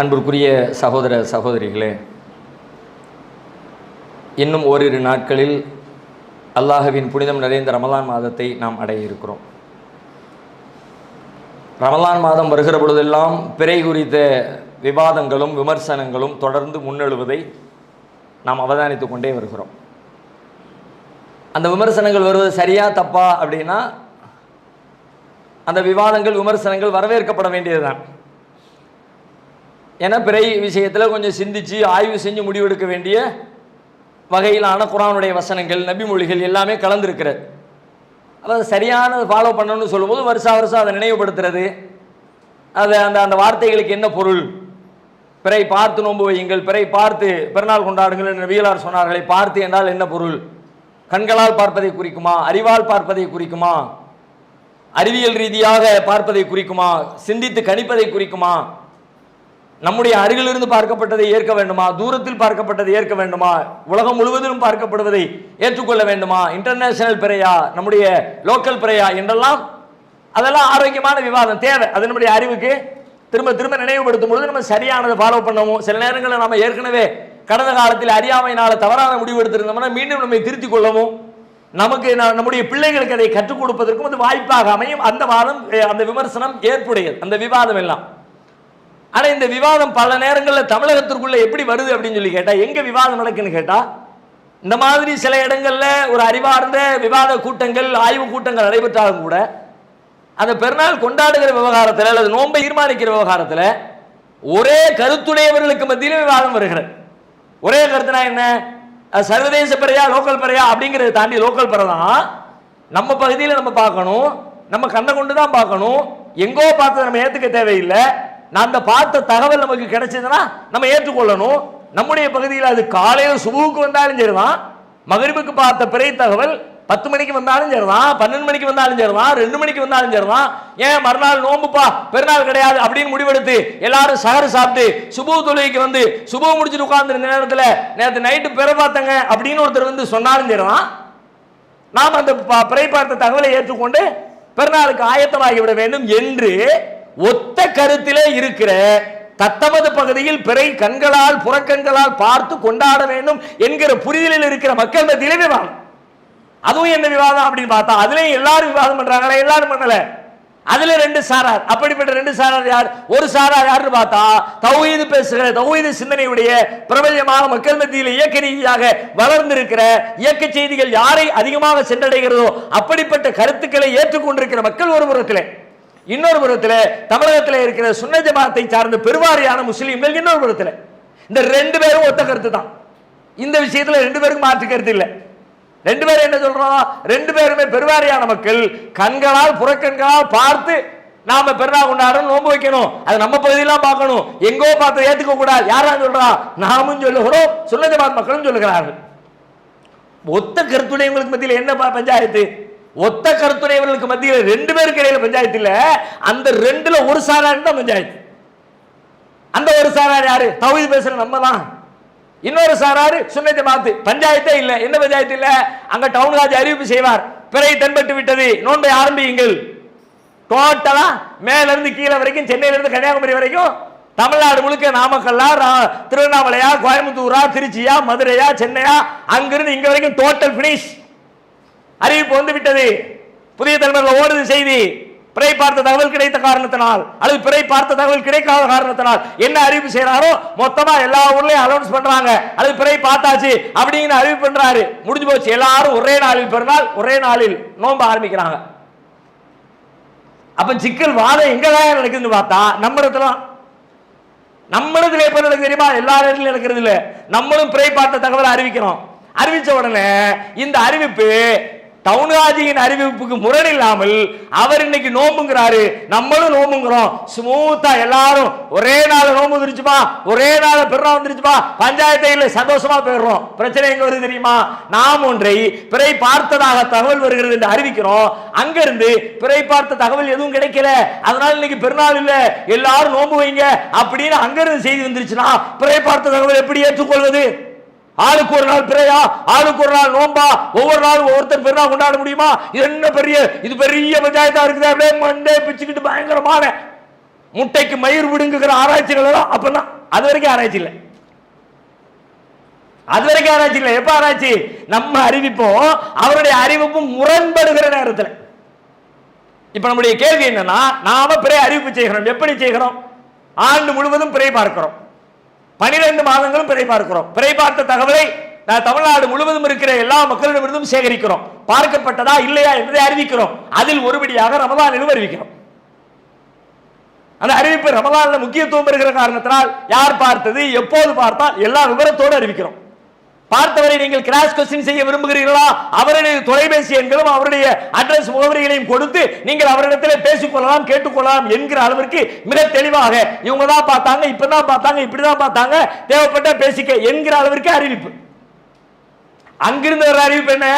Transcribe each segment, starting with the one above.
அன்பிற்குரிய சகோதர சகோதரிகளே இன்னும் ஓரிரு நாட்களில் அல்லாஹுவின் புனிதம் நிறைந்த ரமலான் மாதத்தை நாம் அடைய இருக்கிறோம் ரமலான் மாதம் வருகிற பொழுதெல்லாம் பிறை குறித்த விவாதங்களும் விமர்சனங்களும் தொடர்ந்து முன்னெழுவதை நாம் அவதானித்து கொண்டே வருகிறோம். அந்த விமர்சனங்கள் வருவது சரியா தப்பா அப்படின்னா அந்த விவாதங்கள் விமர்சனங்கள் வரவேற்கப்பட வேண்டியதுதான். ஏன்னா பிறை விஷயத்தில் கொஞ்சம் சிந்தித்து ஆய்வு செஞ்சு முடிவெடுக்க வேண்டிய வகையிலான குரானுடைய வசனங்கள் நபி மொழிகள் எல்லாமே கலந்துருக்கிறது. அதாவது சரியானது ஃபாலோ பண்ணணும்னு சொல்லும்போது வருஷா வருஷம் அதை நினைவுபடுத்துறது. அது அந்த அந்த வார்த்தைகளுக்கு என்ன பொருள்? பிறை பார்த்து நோன்பு வையுங்கள் பிறை பார்த்து பிறநாள் கொண்டாடுங்கள் என்று நபிகளார் சொன்னார்களை பார்த்து என்றால் என்ன பொருள்? கண்களால் பார்ப்பதை குறிக்குமா? அறிவால் பார்ப்பதை குறிக்குமா? அறிவியல் ரீதியாக பார்ப்பதை குறிக்குமா? சிந்தித்து கணிப்பதை குறிக்குமா? நம்முடைய அருகிலிருந்து பார்க்கப்பட்டதை ஏற்க வேண்டுமா? தூரத்தில் பார்க்கப்பட்டதை ஏற்க வேண்டுமா? உலகம் முழுவதிலும் பார்க்கப்படுவதை ஏற்றுக்கொள்ள வேண்டுமா? இன்டர்நேஷனல் பிறையா? நம்முடைய லோக்கல் பிறையா? என்றெல்லாம் அதெல்லாம் ஆரோக்கியமான விவாதம் தேவை. அது நம்முடைய அறிவுக்கு திரும்ப திரும்ப நினைவுபடுத்தும் பொழுது நம்ம சரியானதை ஃபாலோ பண்ணவும் சில நேரங்களில் நம்ம ஏற்கனவே கடந்த காலத்தில் அறியாமையினால் தவறான முடிவு எடுத்திருந்தோம்னா மீண்டும் நம்மை திருத்திக் கொள்ளவும் நமக்கு நம்முடைய பிள்ளைகளுக்கு அதை கற்றுக் கொடுப்பதற்கும் அது வாய்ப்பாக அமையும். அந்த வாதம் அந்த விமர்சனம் ஏற்புடையது. அந்த விவாதம் எல்லாம். ஆனால் இந்த விவாதம் பல நேரங்களில் தமிழகத்திற்குள்ளே எப்படி வருது அப்படின்னு சொல்லி கேட்டால் எங்கே விவாதம் நடக்குன்னு கேட்டால் இந்த மாதிரி சில இடங்களில் ஒரு அறிவார்ந்த விவாத கூட்டங்கள் ஆய்வு கூட்டங்கள் நடைபெற்றாலும் கூட அந்த பெருநாள் கொண்டாடுகிற விவகாரத்தில் அல்லது நோன்பை தீர்மானிக்கிற விவகாரத்தில் ஒரே கருத்துடையவர்களுக்கு மத்தியிலும் விவாதம் வருகிறது. ஒரே கருத்துனா என்ன? சர்வதேச பிறையா லோக்கல் பிறையா அப்படிங்கிறத தாண்டி லோக்கல் பிறை தான். நம்ம பகுதியில் நம்ம பார்க்கணும் நம்ம கண்ணை கொண்டு தான் பார்க்கணும். எங்கோ பார்த்து நம்ம ஏற்றுக்க தேவையில்லை. நான் அந்த பார்த்த தகவல் நமக்கு கிடைச்சதுன்னா நம்ம ஏற்றுக்கொள்ளணும். நம்முடைய பகுதியில் அது காலையில் சுபுவுக்கு வந்தாலும் சரிதான். மகரிபுக்கு பார்த்த பிறை தகவல் பத்து மணிக்கு வந்தாலும் சரிதான் பன்னெண்டு மணிக்கு வந்தாலும் சரிதான் ரெண்டு மணிக்கு வந்தாலும் சரிதான். ஏன் மறுநாள் நோம்புப்பா பெருநாள் கிடையாது அப்படின்னு முடிவெடுத்து எல்லாரும் சகரு சாப்பிட்டு சுபு தொழுகைக்கு வந்து சுபு முடிச்சுட்டு உட்கார்ந்துருந்த நேரத்தில் நேற்று நைட்டு பிற பார்த்தங்க அப்படின்னு ஒருத்தர் வந்து சொன்னாலும் சரிதான். நாம் அந்த ப- பிறை பார்த்த தகவலை ஏற்றுக்கொண்டு பெருநாளுக்கு ஆயத்தமாகி விட வேண்டும் என்று ஒத்த கருத்திலே இருக்கிற தத்தமது பகுதியில் பிறை கண்களால் புறக்கண்களால் பார்த்து கொண்டாட வேண்டும் என்கிற புரிதலில் இருக்கிற மக்கள் மத்தியிலே விவாதம் அதுவும் என்ன விவாதம் அப்படின்னு பார்த்தா அதுலயும் எல்லாரும் விவாதம் பண்றாங்களா எல்லாரும் பண்ணல. அதுல ரெண்டு சாரார் அப்படிப்பட்ட ரெண்டு சாரார் யார்? ஒரு சாரார் யாருன்னு பார்த்தா தௌஹீது பேசுகிற தௌஹீது சிந்தனையுடைய பிரபல்யமாக மக்கள் மத்தியில் இயக்க ரீதியாக வளர்ந்திருக்கிற இயக்க செய்திகள் யாரை அதிகமாக சென்றடைகிறதோ அப்படிப்பட்ட கருத்துக்களை ஏற்றுக்கொண்டிருக்கிற மக்கள் ஒரு புறத்திலே. இன்னொரு புறத்தில் தமிழகத்தில் இருக்கிற சுன்ன ஜமாத்தை சார்ந்த பெருவாரியான முஸ்லீம்கள் இன்னொரு புறத்தில். இந்த ரெண்டு பேரும் ஒத்த கருத்து தான் இந்த விஷயத்தில் ரெண்டு பேருக்கும் மாற்று கருத்து இல்லை. ரெண்டு பேரும் என்ன சொல்றோம்? ரெண்டு பேருமே பெருவாரியான மக்கள். கண்களால் புறக்கண்களால் பார்த்து நாம பெருநாள் கொண்டாடணும் நோன்பு வைக்கணும். அது நம்ம பகுதியெல்லாம் பார்க்கணும். எங்கோ பார்த்து ஏத்துக்க கூடாது. யாரா சொல்றா? நாமும் சொல்லுகிறோம். சுன்ன ஜமாத் மக்களும் சொல்லுகிறார்கள். ஒத்த கருத்துடையவங்களுக்கு மத்தியில் என்ன ப- பஞ்சாயத்து? ஒத்த கருத்துடையவர்களுக்கு மத்தியில் ரெண்டு பேருக்கு இடையில பஞ்சாயத்து இல்ல. அந்த ரெண்டுல ஒரு சாரார் தான் பஞ்சாயத்து. அந்த ஒரு சாரார் யாரு? தகுதி பேசுற நம்ம தான் இன்னொரு சாராரு சுண்ணத்தை மாத்து பஞ்சாயத்தே இல்ல. எந்த பஞ்சாயத்து இல்ல? அங்க டவுன் ஹாஜ் அறிவிப்பு செய்வார். பிறை தென்பட்டு விட்டது. நோன்பை ஆரம்பியுங்கள். டோட்டலா மேல இருந்து கீழே வரைக்கும் சென்னையில இருந்து கன்னியாகுமரி வரைக்கும் தமிழ்நாடு முழுக்க நாமக்கல்லா ரா- திருவண்ணாமலையா கோயம்புத்தூரா திருச்சியா மதுரையா சென்னையா அங்கிருந்து இங்க வரைக்கும் டோட்டல் பினிஷ் அறிவிப்பு வந்து விட்டது புதிய தலைமுறையில் ஓடுது செய்தி. பிறை பார்த்த தகவல் கிடைத்த காரணத்தினால் அல்லது பிறை பார்த்த தகவல் கிடைக்காத காரணத்தினால் என்ன அறிவிப்பு செய்யறாரோ மொத்தமா எல்லா ஊர்லயும் அலௌன்ஸ் பண்றாங்க. அல்லது பிறை பார்த்தாச்சு அப்படின்னு அறிவிப்பு பண்றாரு. முடிஞ்சு போச்சு. எல்லாரும் ஒரே நாளில் பிறந்தால் ஒரே நாளில் நோம்ப ஆரம்பிக்கிறாங்க. அப்ப சிக்கல் வாதம் எங்கதான் நடக்குதுன்னு பார்த்தா நம்ம இடத்துல நம்மளதுல எப்ப நடக்குது தெரியுமா? எல்லா இடத்துலயும் நடக்கிறது இல்ல. நம்மளும் பிறை பார்த்த தகவலை அறிவிக்கிறோம். அறிவிச்ச உடனே இந்த அறிவிப்பு டவுன்காஜியின் அறிவிப்புக்கு முரண் இல்லாமல் அவர் இன்னைக்கு நோம்புங்கிறாரு. நம்மளும் நோம்புங்கிறோம். ஸ்மூத்தா எல்லாரும் ஒரே நாள் நோம்பு வந்துருச்சுமா ஒரே நாள் பெருநாள் வந்துருச்சுமா பஞ்சாயத்தை இல்லை சந்தோஷமா போயிடுறோம். பிரச்சனை எங்க வருது தெரியுமா? நாம் ஒன்றை பிறை பார்த்ததாக தகவல் வருகிறது என்று அறிவிக்கிறோம். அங்கிருந்து பிறை பார்த்த தகவல் எதுவும் கிடைக்கல. அதனால இன்னைக்கு பெருநாள் இல்ல. எல்லாரும் நோம்பு வைங்க அப்படின்னு அங்கிருந்து செய்தி வந்துருச்சுன்னா பிறை பார்த்த தகவல் எப்படி ஏற்றுக்கொள்வது? ஆளுக்கு ஒரு நாள் பிறையா ஆளுக்கு ஒரு நாள் நோம்பா ஒவ்வொரு நாளும் ஒவ்வொருத்தர் பெருநாள் கொண்டாட முடியுமா? இது என்ன பெரிய இது பெரிய பஞ்சாயத்தா இருக்குது. அப்படியே மண்டே பிச்சுக்கிட்டு பயங்கரமான முட்டைக்கு மயிர் விடுங்குகிற ஆராய்ச்சிகள் எல்லாம் அப்பதான் அது வரைக்கும் ஆராய்ச்சி இல்லை. அது வரைக்கும் ஆராய்ச்சி இல்லை. எப்ப ஆராய்ச்சி? நம்ம அறிவிப்போம். அவருடைய அறிவிப்பும் முரண்படுகிற நேரத்தில். இப்ப நம்முடைய கேள்வி என்னன்னா நாம பிறை அறிவிப்பு செய்கிறோம். எப்படி செய்கிறோம்? ஆண்டு முழுவதும் பிறை பார்க்கிறோம். பனிரெண்டு மாதங்களும் பிறை பார்க்கிறோம். பிறை பார்த்த தகவலை நான் தமிழ்நாடு முழுவதும் இருக்கிற எல்லா மக்களிடமிருந்தும் சேகரிக்கிறோம். பார்க்கப்பட்டதா இல்லையா என்பதை அறிவிக்கிறோம். அதில் ஒருபடியாக ரமலானிலும் அறிவிக்கிறோம். அந்த அறிவிப்பு ரமலான்ல முக்கியத்துவம் இருக்கிற காரணத்தினால் யார் பார்த்தது எப்போது பார்த்தால் எல்லா விவரத்தோடு அறிவிக்கிறோம். பார்த்தவரை நீங்கள் கிராஸ் கொஸ்டின் செய்ய விரும்புகிறீர்களா? அவருடைய தொலைபேசி எண்களும் அவருடைய அட்ரஸ் முகவரிகளையும் கொடுத்து நீங்கள் அவரிடத்தில் பேசிக்கொள்ளலாம் கேட்டுக்கொள்ளலாம் என்கிற அளவிற்கு மிக தெளிவாக இவங்க தான் பார்த்தாங்க இப்பதான் பார்த்தாங்க இப்படிதான் பார்த்தாங்க தேவைப்பட்ட பேசிக்க என்கிற அளவிற்கு அறிவிப்பு. அங்கிருந்து ஒரு அறிவிப்பு என்ன?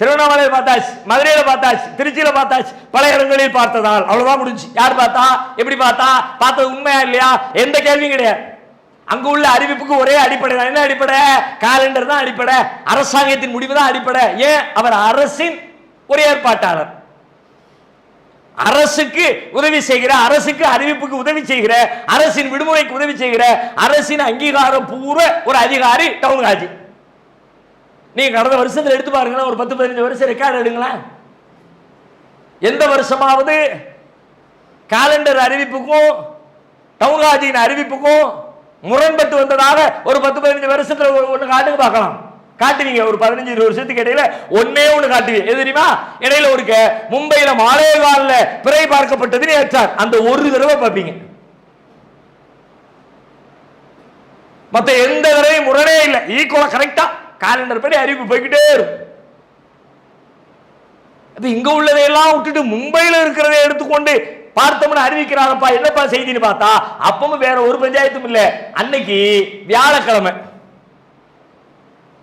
திருவண்ணாமலையில் பார்த்தாச்சு மதுரையில் பார்த்தாச்சு திருச்சியில் பார்த்தாச்சு பல இடங்களில் பார்த்ததால். அவ்வளவுதான் முடிஞ்சு. யார் பார்த்தா? எப்படி பார்த்தா? பார்த்தது உண்மையா இல்லையா? எந்த கேள்வியும் கிடையாது. அங்க உள்ள அறிவிப்புக்கு ஒரே அடிப்படை தான். என்ன அடிப்படை? காலண்டர் தான் அடிப்படை. அரசாங்கத்தின் முடிவு தான் அடிப்படை. ஏன்? அவர் அரசின் ஒரு ஏற்பாட்டாளர். அரசுக்கு உதவி செய்கிற அரசுக்கு அறிவிப்புக்கு உதவி செய்கிற அரசின் விடுமுறைக்கு உதவி செய்கிற அரசின் அங்கீகாரம் பூர்வ ஒரு அதிகாரி டவுன் காஜி நீங்க கடந்த வருஷத்துல எடுத்து பாருங்களேன் ஒரு பத்து பதினஞ்சு வருஷம் ரெக்கார்டு எடுங்களேன். எந்த வருஷமாவது காலண்டர் அறிவிப்புக்கும் டவுன் காஜியின் அறிவிப்புக்கும் முரண்பட்டு வந்ததாக ஒரு பத்து பதினஞ்சு வருஷத்துல ஒரு- ஒண்ணு காட்டுங்க பார்க்கலாம். காட்டுவீங்க. ஒரு பதினஞ்சு இருபது வருஷத்துக்கு இடையில ஒன்னே ஒன்னு காட்டுவீங்க. எது தெரியுமா? இடையில ஒரு க- மும்பையில மாலே பிறை பார்க்கப்பட்டதுன்னு ஏற்றார். அந்த ஒரு தடவை பார்ப்பீங்க. மத்த எந்த தடவையும் முரணே இல்லை. ஈக்குவலா கரெக்டா காலண்டர் படி அறிவிப்பு போய்கிட்டே இருக்கும். அது இங்க உள்ளதையெல்லாம் விட்டுட்டு மும்பையில இருக்கிறதை எடுத்துக்கொண்டு பார்த்தோம்னு அறிவிக்கிறாங்கப்பா. என்னப்பா செய்தின்னு பார்த்தா அப்பவும் வேற ஒரு பஞ்சாயத்தும் இல்ல. அன்னைக்கு வியாழக்கிழமை.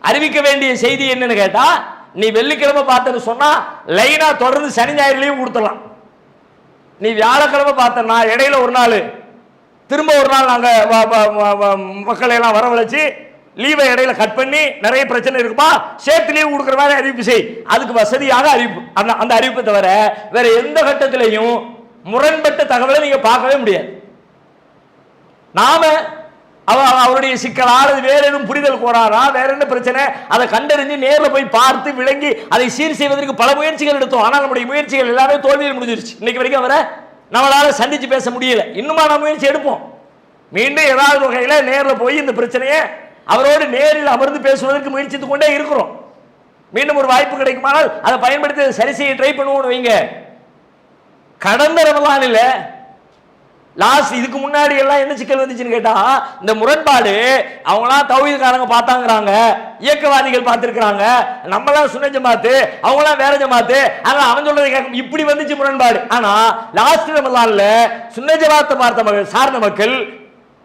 அறிவிக்க வேண்டிய செய்தி என்னன்னு கேட்டா நீ வெள்ளிக்கிழமை பார்த்தேன்னு சொன்னா லைனா தொடர்ந்து சனி ஞாயிறுலையும் கொடுத்துடலாம். நீ வியாழக்கிழமை பார்த்தனா இடையில ஒரு நாள் திரும்ப ஒரு நாள் நாங்கள் வ- வ- மக்களை எல்லாம் வரவழைச்சு லீவை இடையில கட் பண்ணி நிறைய பிரச்சனை இருக்குமா சேர்த்து லீவு கொடுக்குற மாதிரி அறிவிப்பு செய். அதுக்கு வசதியாக அறிவிப்பு. அந்த அந்த அறிவிப்பை தவிர வேற எந்த கட்டத்திலையும் முரண்பட்ட தகவலை நீங்க பார்க்கவே முடியாது. நாம அவருடைய சிக்கலானது வேற எதுவும் புரிதல் கோராரா வேற என்ன பிரச்சனை? அதை கண்டறிஞ்சு நேரில் போய் பார்த்து விளங்கி அதை சீர் செய்வதற்கு பல முயற்சிகள் எடுத்தோம். ஆனால் நம்முடைய முயற்சிகள் எல்லாமே தோல்வியில் முடிஞ்சிருச்சு. இன்னைக்கு வரைக்கும் அவரை நம்மளால சந்திச்சு பேச முடியல. இன்னுமா நம்ம முயற்சி எடுப்போம். மீண்டும் ஏதாவது வகையில் நேரில் போய் இந்த பிரச்சனையை அவரோடு நேரில் அமர்ந்து பேசுவதற்கு முயற்சித்து கொண்டே இருக்கிறோம். மீண்டும் ஒரு வாய்ப்பு கிடைக்குமானால் அதை பயன்படுத்தி சரி செய்ய ட்ரை பண்ணுவோம்னு வைங்க. கடந்த ரமலானில் லாஸ்ட் இதுக்கு முன்னாடி எல்லாம் என்ன சிக்கல் வந்துச்சுன்னு கேட்டா இந்த முரண்பாடு அவங்களாம் தௌஹீத்காரங்க பார்த்தாங்கறாங்க இயக்கவாதிகள் பார்த்துருக்குறாங்க. நம்மளாம் சுன்ன ஜமாத்து அவங்களாம் வேற ஜமாத்து. ஆனா அவன் சொல்றதை கேட்க இப்படி வந்துச்சு முரண்பாடு. ஆனா லாஸ்ட் ரமலான்ல சுன்ன ஜமாத்தை பார்த்த மக்கள் சார்ந்த மக்கள்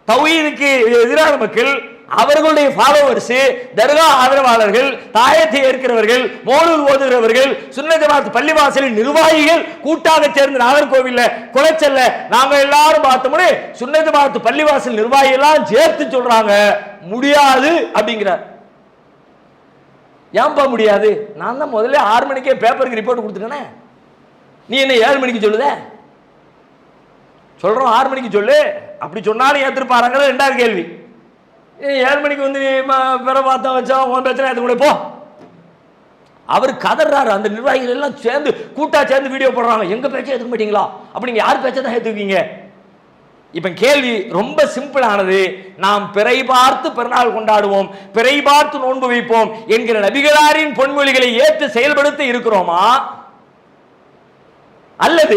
தௌஹீதுக்கு எதிரான மக்கள் அவர்களுடைய ஃபாலோவர்ஸ் தர்கா ஆதரவாளர்கள் தாயத்தை ஏற்கிறவர்கள் மோலூர் ஓதுகிறவர்கள் சுன்ன ஜமாத் பள்ளிவாசலின் நிர்வாகிகள் கூட்டாக சேர்ந்து நாகர்கோவில்ல குலைச்சல்ல நாங்க எல்லாரும் பார்த்தோம்னு சுன்ன ஜமாத் பள்ளிவாசல் நிர்வாகி எல்லாம் சேர்த்து சொல்றாங்க முடியாது அப்படிங்கிறார். ஏன்பா முடியாது? நான் தான் முதல்ல ஆறு மணிக்கே பேப்பருக்கு ரிப்போர்ட் கொடுத்துட்டேனே. நீ என்ன ஏழு மணிக்கு சொல்லுத? சொல்றோம் ஆறு மணிக்கு சொல்லு. அப்படி சொன்னாலும் ஏத்திருப்பாருங்கிறது ரெண்டாவது கேள்வி. ஏழு மணிக்கு வந்து நீ பிற பார்த்தா வச்சா உன் பிரச்சனை எடுத்து கூட போ. அவர் கதறாரு அந்த நிர்வாகிகள் எல்லாம் சேர்ந்து கூட்டா சேர்ந்து வீடியோ போடுறாங்க. எங்க பேச்சை ஏத்துக்க மாட்டீங்களா? அப்படி நீங்க யார் பேச்சை தான் ஏத்துக்குவீங்க இப்ப கேள்வி ரொம்ப சிம்பிளானது நாம் பிறை பார்த்து பிறநாள் கொண்டாடுவோம். பிறை பார்த்து நோன்பு வைப்போம் என்கிற நபிகளாரின் பொன்மொழிகளை ஏற்று செயல்படுத்த இருக்கிறோமா? அல்லது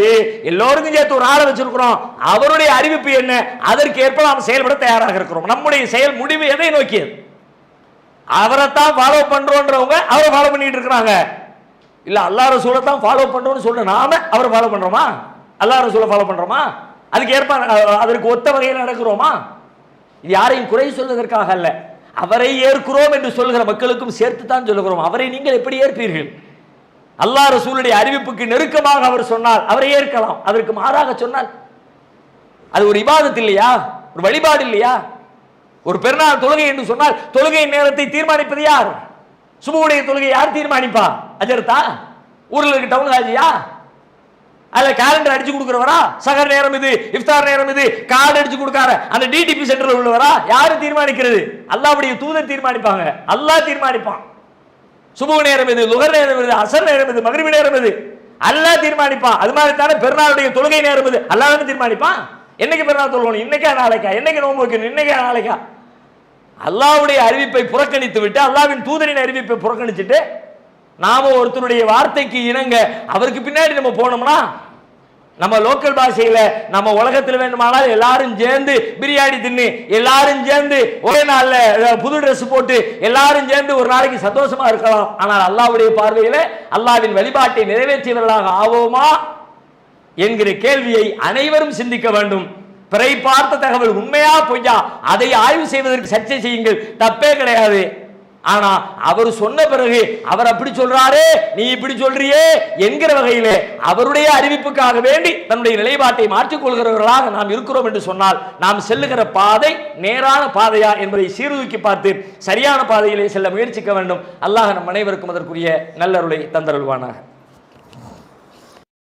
எல்லோருக்கும் சேர்த்து ஒரு ஆளை வச்சிருக்கிறோம். அவருடைய அறிவிப்பு என்ன? அதற்கு ஏற்ப நாம் செயல்பட தயாராக இருக்கிறோம். நம்முடைய செயல் முடிவு எதை நோக்கியது? அவரைத்தான் ஃபாலோ பண்றோன்றவங்க அவரை ஃபாலோ பண்ணிட்டு இருக்கிறாங்க. இல்ல அல்லா ரசூலை தான் ஃபாலோ பண்றோம்னு சொல்ற நாம அவரை ஃபாலோ பண்றோமா? அல்லா ரசூலை ஃபாலோ பண்றோமா? அதுக்கு ஏற்ப அதற்கு ஒத்த வகையில் நடக்கிறோமா? இது யாரையும் குறை சொல்வதற்காக அல்ல. அவரை ஏற்கிறோம் என்று சொல்கிற மக்களுக்கும் சேர்த்து தான் சொல்லுகிறோம். அவரை நீங்கள் எப்படி ஏற்பீர்கள்? அல்லா ரசூலுடைய அறிவிப்புக்கு நெருக்கமாக அவர் சொன்னால் அவரை ஏற்கலாம். அதற்கு மாறாக சொன்னால் அது ஒரு இபாதத் இல்லையா? ஒரு வழிபாடு இல்லையா? ஒரு பெருநாள் தொழுகை என்று சொன்னால் தொழுகை நேரத்தை தீர்மானிப்பது யார்? சுபுடைய தொழுகை யார் தீர்மானிப்பா? அஜர்த்தா ஊரில் இருக்க டவுன் ஹாஜியா? அதில் கேலண்டர் அடிச்சு கொடுக்குறவரா? சகர் நேரம் இது இஃப்தார் நேரம் இது கார்டு அடிச்சு கொடுக்கார அந்த டிடிபி சென்டரில் உள்ளவரா? யாரு தீர்மானிக்கிறது? அல்லாவுடைய தூதர் தீர்மானிப்பாங்க. அல்லாஹ் தீர்மானிப்பான். சுபு நேரம் இது லுகர் நேரம் இது அசர் நேரம் இது மகிழ்வு நேரம் இது அல்லாஹ் தீர்மானிப்பான் அது மாதிரி தானே பெருநாளுடைய தொழுகை நேரம் இது அல்லா தானே தீர்மானிப்பான் என்னைக்கு பெருநாள் தொழுகணும்? இன்னைக்கா நாளைக்கா? என்னைக்கு நோம்பு வைக்கணும்? இன்னைக்கா நாளைக்கா? அல்லாவுடைய அறிவிப்பை புறக்கணித்து விட்டு அல்லாஹ்வின் தூதரின் அறிவிப்பை புறக்கணிச்சுட்டு நாம ஒருத்தருடைய வார்த்தைக்கு இணங்க அவருக்கு பின்னாடி நம்ம போனோம்னா நம்ம லோக்கல் பாஷையில நம்ம உலகத்தில் வேண்டுமானால் எல்லாரும் சேர்ந்து பிரியாணி தின்னு எல்லாரும் சேர்ந்து ஒரே நாள்ல புது ட்ரெஸ் போட்டு எல்லாரும் சேர்ந்து ஒரு நாளைக்கு சந்தோஷமா இருக்கலாம். ஆனால் அல்லாவுடைய பார்வையில அல்லாவின் வழிபாட்டை நிறைவேற்றியவர்களாக ஆவோமா என்கிற கேள்வியை அனைவரும் சிந்திக்க வேண்டும். பிறை பார்த்த தகவல் உண்மையா பொய்யா? அதை ஆய்வு செய்வதற்கு சர்ச்சை செய்யுங்கள். தப்பே கிடையாது. ஆனா அவர் சொன்ன பிறகு அவர் அப்படி சொல்றாரு நீ இப்படி சொல்றியே என்கிற வகையிலே அவருடைய அறிவிப்புக்காக வேண்டி தன்னுடைய நிலைப்பாட்டை மாற்றிக் கொள்கிறவர்களாக நாம் இருக்கிறோம் என்று சொன்னால் நாம் செல்லுகிற பாதை நேரான பாதையா என்பதை சீர்தூக்கி பார்த்து சரியான பாதையிலே செல்ல முயற்சிக்க வேண்டும். அல்லாஹ் நம் அனைவருக்கும் அதற்குரிய நல்லருளை தந்தருள்வானாக.